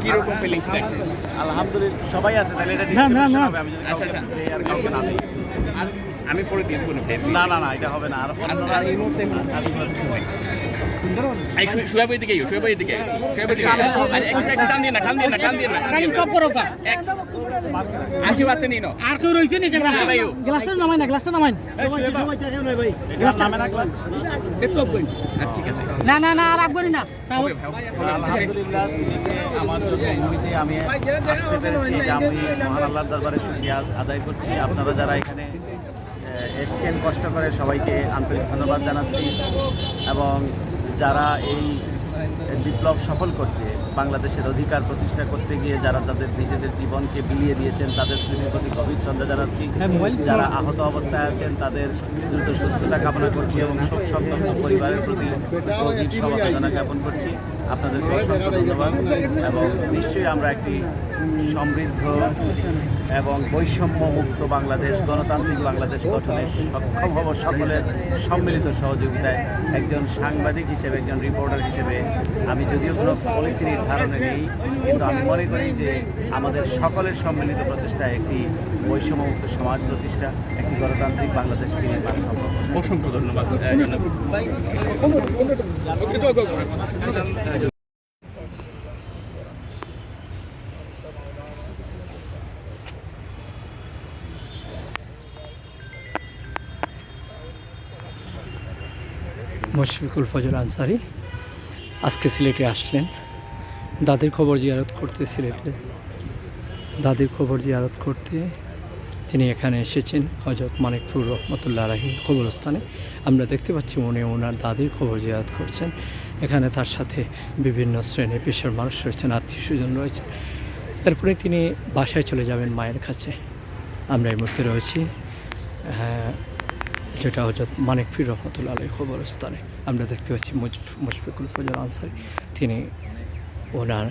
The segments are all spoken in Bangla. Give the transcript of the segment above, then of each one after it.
কি রকম ফিলিংস আলহামদুলিল্লাহ সবাই আছে তাহলে এটা না, না, ডিসক্রিমিনেশন না। হবে আমি যদি আচ্ছা, আচ্ছা। আর কাউকে না দেই আমি পরে দিন কোনো না না না এটা হবে না আর অন্যরা এই মুহূর্তে এই শু- শুয়াব এদিকে আইও, শুয়াব এদিকে আইও, শুয়াব এদিকে আইও। আর একটু একটু টান দিয়ে না টান দিয়ে না টান দিয়ে না টান দিয়ে না। স্টপ করো কা। এক। আর কেউ আছে নি ন? আর কেউ রয়েছে নি গ্লাসটা গ্লাসটা নামাই না গ্লাসটা নামাই এটা নামে না ক্লাস ঠিক আছে। না না না আর রাখব না হবে, হবে। আলহামদুলিল্লাহ সিলেটে আমার জন্মভূমিতে আমি আসতে পেরেছি এটা আমি মহান আল্লাহর দরবারে শুকরিয়া আদায় করছি। আপনারা যারা এখানে এসছেন কষ্ট করে সবাইকে আন্তরিক ধন্যবাদ জানাচ্ছি। এবং যারা এই বিপ্লব সফল করতে বাংলাদেশের অধিকার প্রতিষ্ঠা করতে গিয়ে যারা তাদের নিজেদের জীবনকে বিলিয়ে দিয়েছেন তাদের স্মৃতির প্রতি গভীর শ্রদ্ধা জানাচ্ছি। যারা আহত অবস্থায় আছেন তাদের দ্রুত সুস্থতা কামনা করছি এবং শোক সন্তপ্ত পরিবারের প্রতি গভীর সমবেদনা জ্ঞাপন করছি। আপনাদেরকে অসংখ্য ধন্যবাদ এবং নিশ্চয়ই আমরা একটি সমৃদ্ধ এবং বৈষম্য মুক্ত বাংলাদেশ গণতান্ত্রিক বাংলাদেশ গঠনে সক্ষম হব সকলের সম্মিলিত সহযোগিতায় একজন সাংবাদিক হিসেবে একজন রিপোর্টার হিসেবে আমি যদিও কোনো পলিসি নির্ধারণে নেই কিন্তু আমি মনে করি যে আমাদের সকলের সম্মিলিত প্রচেষ্টায় একটি বৈষম্যমুক্ত সমাজ প্রতিষ্ঠা একটি গণতান্ত্রিক বাংলাদেশকে নির্মাণ সম্ভব অসংখ্য ধন্যবাদ মুশফিকুল ফজল আনসারি। আজকে সিলেটে আসলেন। দাদির খবর জিয়ারত করতে সিলেটে। দাদির খবর জিয়ারত করতে তিনি এখানে এসেছেন হজরত মানিকপুর রহমতুল্লাহ রাহি কবরস্থানে। আমরা দেখতে পাচ্ছি উনি ওনার দাদির খবর জিয়ারত করছেন। এখানে তার সাথে বিভিন্ন শ্রেণি পেশার মানুষ রয়েছেন, আত্মীয় স্বজন রয়েছে। এরপরে তিনি বাসায় চলে যাবেন মায়ের কাছে। আমরা এই মুহূর্তে রয়েছি। হ্যাঁ যেটা হজরত মানিক ফির রহমতুল্লা আলী খবরস্থানে আমরা দেখতে পাচ্ছি মুশফিকুল ফজল আনসারি। তিনি ওনার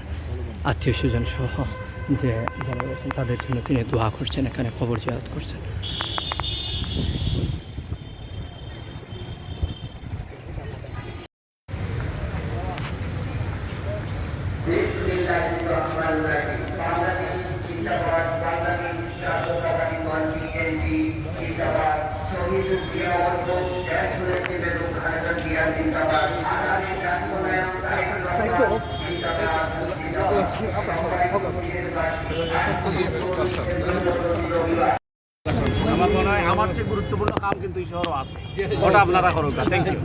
আত্মীয় স্বজন সহ যে যারা রয়েছেন তাদের জন্য তিনি দোয়া করছেন, এখানে খবর জিয়ারত করছেন। আমার মনে হয় আমার চেয়ে গুরুত্বপূর্ণ কাম কিন্তু এই শহরও আছে। ওটা আপনারা করুন থ্যাংক ইউ